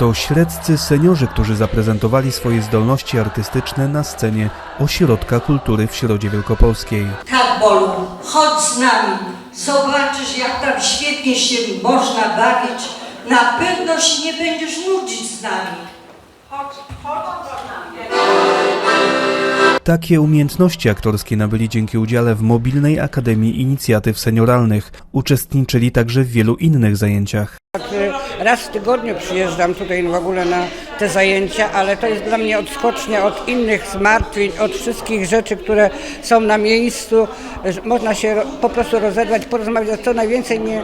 To średcy seniorzy, którzy zaprezentowali swoje zdolności artystyczne na scenie Ośrodka Kultury w Środzie Wielkopolskiej. Tak, Bolu, chodź z nami. Zobaczysz, jak tam świetnie się można bawić. Na pewno się nie będziesz nudzić z nami. Takie umiejętności aktorskie nabyli dzięki udziale w Mobilnej Akademii Inicjatyw Senioralnych. Uczestniczyli także w wielu innych zajęciach. Raz w tygodniu przyjeżdżam tutaj w ogóle na te zajęcia, ale to jest dla mnie odskocznia od innych zmartwień, od wszystkich rzeczy, które są na miejscu. Można się po prostu rozerwać, porozmawiać. Co najwięcej mnie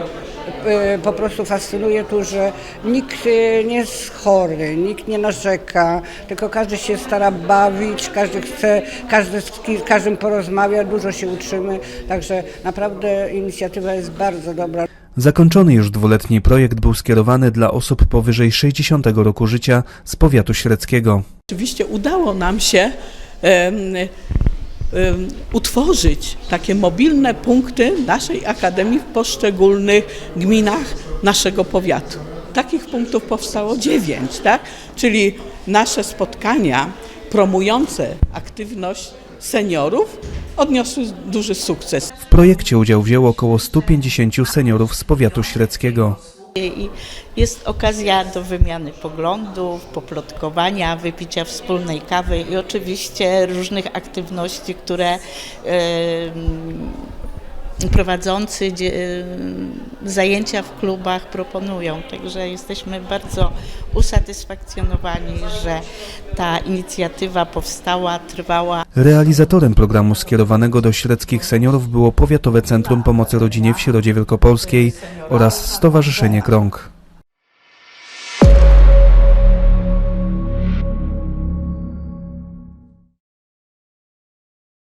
y, po prostu fascynuje tu, że nikt y, nie jest chory, nikt nie narzeka, tylko każdy się stara bawić, każdy chce, każdy z każdym porozmawia, dużo się uczymy. Także naprawdę inicjatywa jest bardzo dobra. Zakończony już dwuletni projekt był skierowany dla osób powyżej 60 roku życia z powiatu średzkiego. Rzeczywiście udało nam się em, em, utworzyć takie mobilne punkty naszej akademii w poszczególnych gminach naszego powiatu. Takich punktów powstało dziewięć, tak? Czyli nasze spotkania promujące aktywność seniorów odniosły duży sukces. W projekcie udział wzięło około 150 seniorów z powiatu średzkiego. I jest okazja do wymiany poglądów, poplotkowania, wypicia wspólnej kawy i oczywiście różnych aktywności, które em, prowadzący em, zajęcia w klubach proponują. Także jesteśmy bardzo usatysfakcjonowani, że ta inicjatywa powstała, trwała. Realizatorem programu skierowanego do średzkich seniorów było Powiatowe Centrum Pomocy Rodzinie w Środzie Wielkopolskiej oraz Stowarzyszenie Krąg.